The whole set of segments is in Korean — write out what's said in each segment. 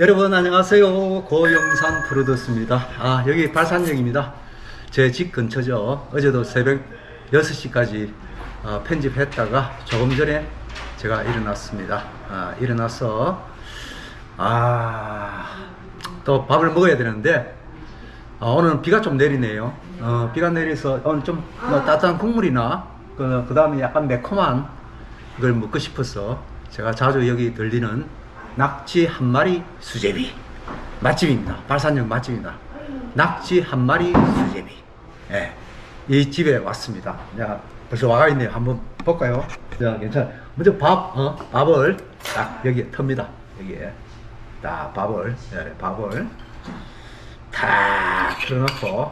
여러분 안녕하세요. 고영산 프로듀스입니다. 아 여기 발산역입니다. 제 집 근처죠. 어제도 새벽 6시까지 어, 편집했다가 조금 전에 제가 일어났습니다. 아, 일어나서 아또 밥을 먹어야 되는데 어, 오늘은 비가 좀 내리네요. 어, 비가 내려서 오늘 좀 뭐 따뜻한 국물이나 그, 그 다음에 약간 매콤한 걸 먹고 싶어서 제가 자주 여기 들리는 낙지 한 마리 수제비 맛집입니다. 발산역 맛집입니다. 낙지 한 마리 수제비. 예. 이 집에 왔습니다. 자, 벌써 와가 있네요. 한번 볼까요? 자, 괜찮아. 먼저 밥, 어, 밥을 딱 여기에 텁니다. 여기에. 딱 밥을, 예, 밥을 탁 틀어놓고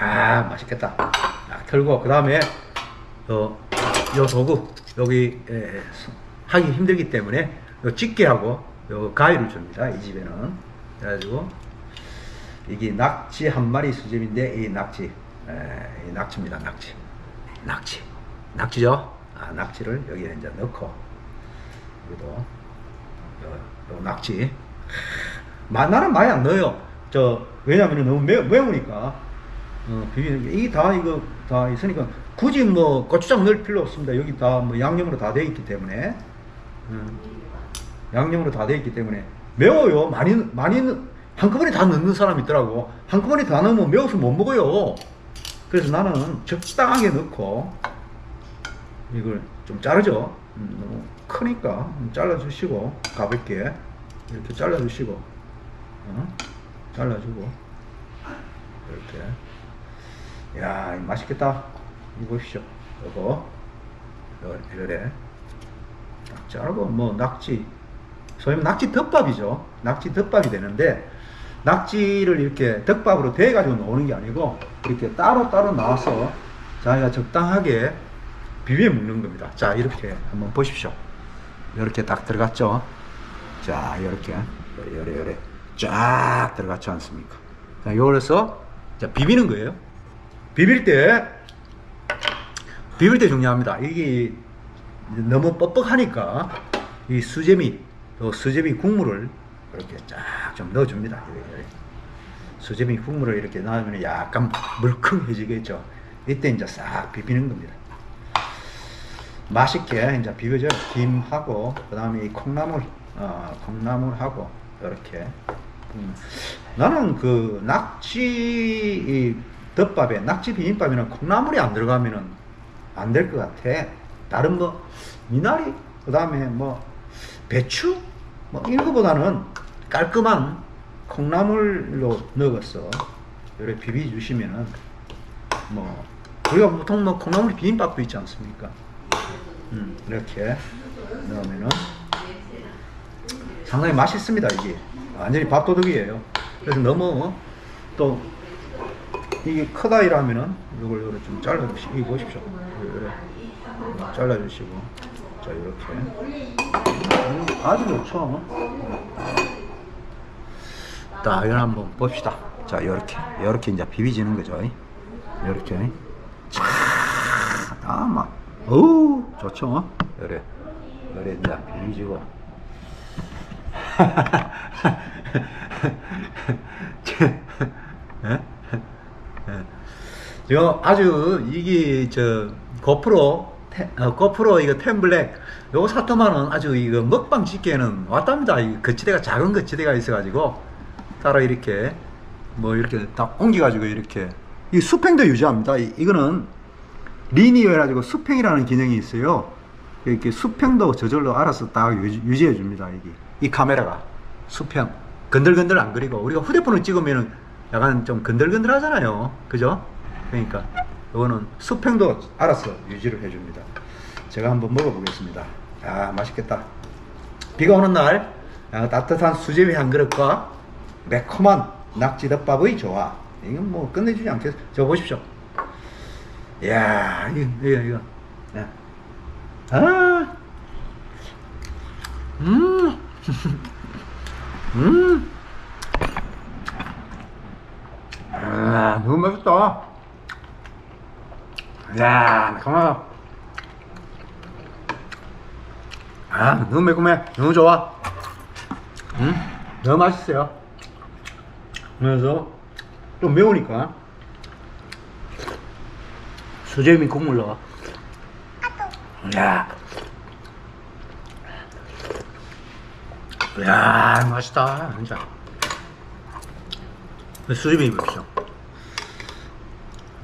아 맛있겠다. 딱 털고 그 다음에 어, 요 도구 여기 에, 하기 힘들기 때문에 요 집게하고 요 가위를 줍니다. 이 집에는 그래가지고 이게 낙지 한 마리 수제비인데 이 낙지 에, 이 낙지입니다. 낙지 낙지 낙지죠. 아, 낙지를 여기에 이제 넣고 여기도 요, 요 낙지 마, 나는 많이 안 넣어요. 저 왜냐면 너무 매, 매우니까 어, 이게 다 이거 다 있으니까 굳이 뭐 고추장 넣을 필요 없습니다. 여기 다 뭐 양념으로 다돼 있기 때문에 음, 양념으로 다 돼 있기 때문에 매워요. 많이 많이 넣- 한꺼번에 다 넣는 사람 있더라고. 한꺼번에 다 넣으면 매워서 못 먹어요. 그래서 나는 적당하게 넣고 이걸 좀 자르죠. 음, 너무 크니까 좀 잘라주시고 가볍게 이렇게 잘라주시고 어? 잘라주고 이렇게 야 맛있겠다 이거 보십시오 이거 이래 딱 자르고 뭐 낙지 소위 낙지 덮밥이죠. 낙지 덮밥이 되는데 낙지를 이렇게 덮밥으로 대 가지고 놓는 게 아니고 이렇게 따로 따로 나와서 자기가 적당하게 비벼 먹는 겁니다. 자 이렇게 한번 보십시오. 이렇게 딱 들어갔죠? 자 이렇게. 요래 요래. 쫙 들어갔지 않습니까? 자 요래서 자 비비는 거예요. 비빌 때 비빌 때 중요합니다. 이게 너무 뻑뻑하니까 이 수제비 또 수제비 국물을 이렇게 쫙 좀 넣어줍니다. 수제비 국물을 이렇게 넣으면 약간 물컹해지겠죠. 이때 이제 싹 비비는 겁니다. 맛있게 이제 비벼져요. 김하고 그 다음에 이 콩나물, 어, 콩나물하고 이렇게. 음. 나는 그 낙지 이 덮밥에 낙지 비빔밥에는 콩나물이 안 들어가면은 안 될 것 같아. 다른 뭐 미나리 그 다음에 뭐 배추 뭐 이런 거보다는 깔끔한 콩나물로 넣어서 이렇게 비비 주시면은 뭐 우리가 보통 뭐 콩나물 비빔밥도 있지 않습니까? 음, 이렇게 넣으면은 상당히 맛있습니다 이게 완전히 밥도둑이에요. 그래서 너무 또 이게 크다 이러면은 이걸 요렇게 좀 잘라주시고 이거 보십시오. 요래 잘라주시고 자 이렇게 음, 아주 좋죠. 자 이걸 한번 봅시다. 자 이렇게 이렇게 이제 비비지는 거죠. 이렇게 자아막 어우 좋죠. 요래 요래 이제 비비지고 예? 요 아주 이게 저 고프로 테- 어, 고프로 이거 템블랙 요거 사토만은 아주 이거 먹방 찍기에는 왔답니다. 이 거치대가 작은 거치대가 있어가지고 따로 이렇게 뭐 이렇게 딱 옮겨가지고 이렇게 이 수평도 유지합니다. 이, 이거는 리니어 해가지고 수평이라는 기능이 있어요. 이렇게 수평도 저절로 알아서 딱 유지, 유지해 줍니다. 이게 이 카메라가 수평 건들건들 안 그리고 우리가 휴대폰을 찍으면은 약간 좀 건들건들 하잖아요. 그죠? 그러니까 이거는 수평도 알아서 유지를 해줍니다. 제가 한번 먹어보겠습니다. 아 맛있겠다. 비가 오는 날 아, 따뜻한 수제비 한 그릇과 매콤한 낙지덮밥의 조화. 이건 뭐 끝내주지 않겠어. 저 보십시오. 이야 이거 이거 이거. 야. 아. 음. 음. 아, 너무 맛있다. 야, 매콤하다. 아, 너무 매콤해. 너무 좋아. 음? 너무 맛있어요. 그래서 좀 매우니까 수제비 국물 넣어. 야, 야 맛있다 진짜. 수제비 보십시오.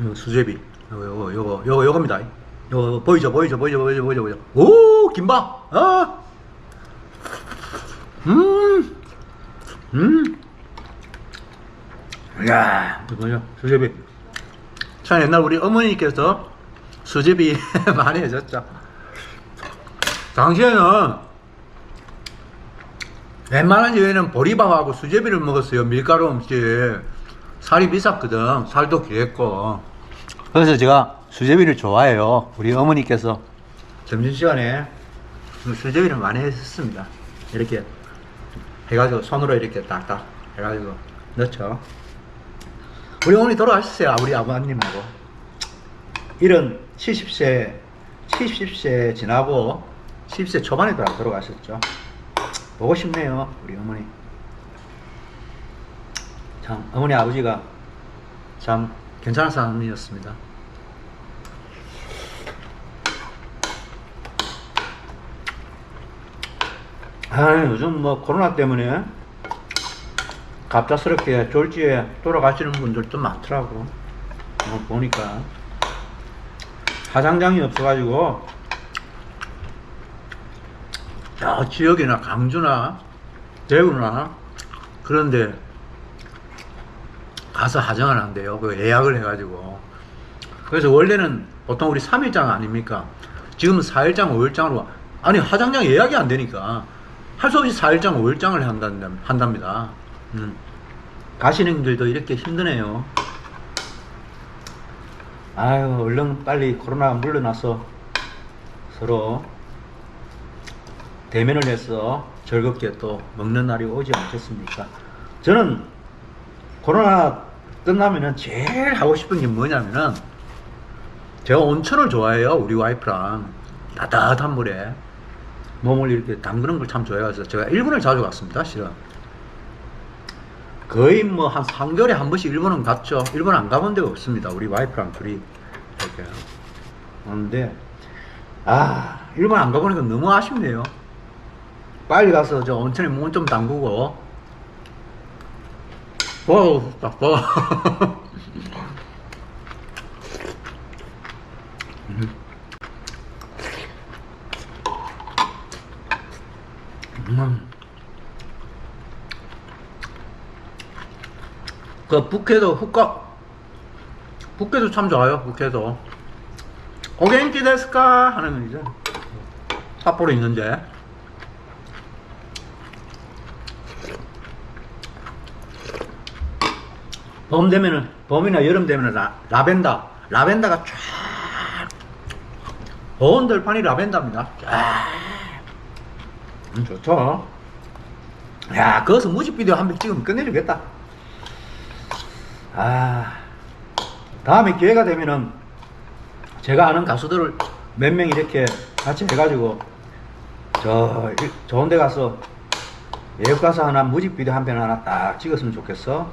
이거 수제비. 요거 요거 요거 요거 요겁니다. 요거 보이죠 보이죠 보이죠 보이죠 보이죠 보이죠. 오 김밥. 아. 음. 음. 야, 이거 뭐죠? 수제비. 참 옛날 우리 어머니께서 수제비 많이 해줬죠. 당시에는 웬만한 여행은 보리밥하고 수제비를 먹었어요. 밀가루 없이. 살이 비쌌거든. 살도 귀했고. 그래서 제가 수제비를 좋아해요. 우리 어머니께서 점심시간에 수제비를 많이 했었습니다. 이렇게 해가지고 손으로 이렇게 딱딱 해가지고 넣죠. 우리 어머니 돌아가셨어요. 우리 아버님하고. 이런 70세, 70세 지나고 70세 초반에 돌아- 돌아가셨죠. 보고 싶네요. 우리 어머니. 참, 어머니 아버지가 참 괜찮은 사람이었습니다. 아, 요즘 뭐 코로나 때문에 갑작스럽게 졸지에 돌아가시는 분들도 많더라고. 뭐 보니까 화장장이 없어가지고 저 지역이나 강주나 대구나 그런데 가서 하정을 한대요. 그 예약을 해가지고. 그래서 원래는 보통 우리 3일장 아닙니까? 지금은 4일장, 5일장으로 아니 화장장 예약이 안 되니까 할 수 없이 4일장, 5일장을 한답니다. 한답니다. 음. 가시는 분들도 이렇게 힘드네요. 아유, 얼른 빨리 코로나가 물러나서 서로 대면을 해서 즐겁게 또 먹는 날이 오지 않겠습니까? 저는 코로나 끝나면은 제일 하고 싶은 게 뭐냐면은 제가 온천을 좋아해요. 우리 와이프랑 따뜻한 물에 몸을 이렇게 담그는 걸 참 좋아해서 제가 일본을 자주 갔습니다. 실은 거의 뭐 한 3개월에 한 번씩 일본은 갔죠. 일본 안 가본 데가 없습니다. 우리 와이프랑 둘이 이렇게 그런데 아 일본 안 가보니까 너무 아쉽네요. 빨리 가서 저 온천에 몸 좀 담그고 봐. 음. 음. 그 북해도 후카 북해도 참 좋아요. 북해도 오겐키 데스까 하는 거죠. 삿포로 있는데. 봄 되면은 봄이나 여름 되면은 라, 라벤더 라벤더가 쫙온 들판이 라벤더입니다. 쫙 음, 좋죠. 야 거기서 뮤직비디오 한 번 찍으면 끝내주겠다. 아 다음에 기회가 되면은 제가 아는 가수들을 몇 명 이렇게 같이 해가지고 저 이- 좋은 데 가서 외국 가서 하나 뮤직비디오 한 편 하나 딱 찍었으면 좋겠어.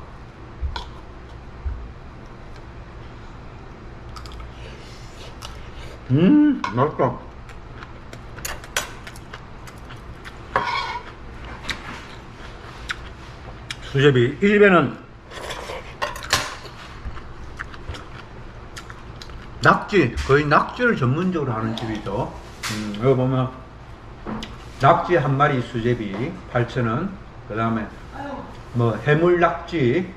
음, 맛있다. 수제비. 이 집에는 낙지, 거의 낙지를 전문적으로 하는 집이죠. 음, 여기 보면 낙지 한 마리 수제비 8,000원. 그 다음에 뭐 해물 낙지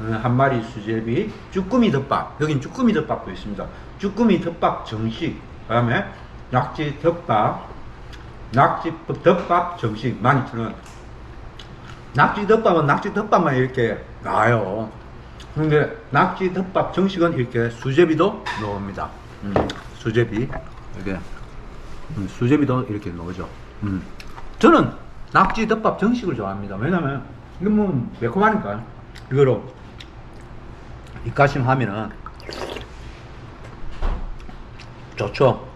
어, 한 마리 수제비, 쭈꾸미 덮밥. 여긴 쭈꾸미 덮밥도 있습니다. 쭈꾸미 덮밥 정식. 그 다음에 낙지 덮밥, 낙지 덮밥 정식 12,000원. 낙지 덮밥은 낙지 덮밥만 이렇게 나와요. 근데 낙지 덮밥 정식은 이렇게 수제비도 넣습니다. 음, 수제비 이렇게 음, 수제비도 이렇게 넣죠. 음. 저는 낙지 덮밥 정식을 좋아합니다. 왜냐면 이거 뭐 매콤하니까 이거로 입가심 하면은 좋죠.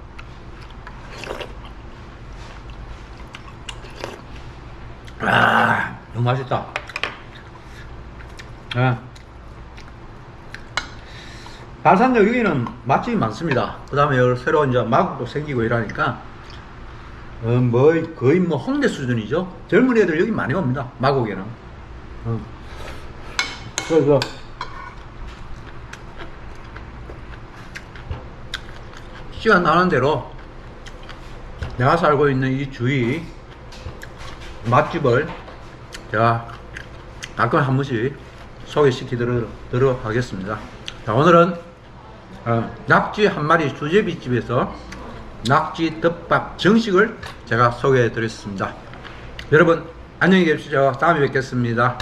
아, 너무 맛있다. 예. 발산역 여기는 맛집이 많습니다. 그 다음에 새로 이제 마국도 생기고 이러니까, 어, 뭐, 거의 뭐 홍대 수준이죠. 젊은 애들 여기 많이 옵니다. 마국에는. 어. 그래서, 시간 나는 대로 내가 살고 있는 이 주위 맛집을 제가 가끔 한 번씩 소개시키도록 하겠습니다. 자, 오늘은 어, 낙지 한 마리 수제비 집에서 낙지 덮밥 정식을 제가 소개해 드렸습니다. 여러분 안녕히 계십시오. 다음에 뵙겠습니다.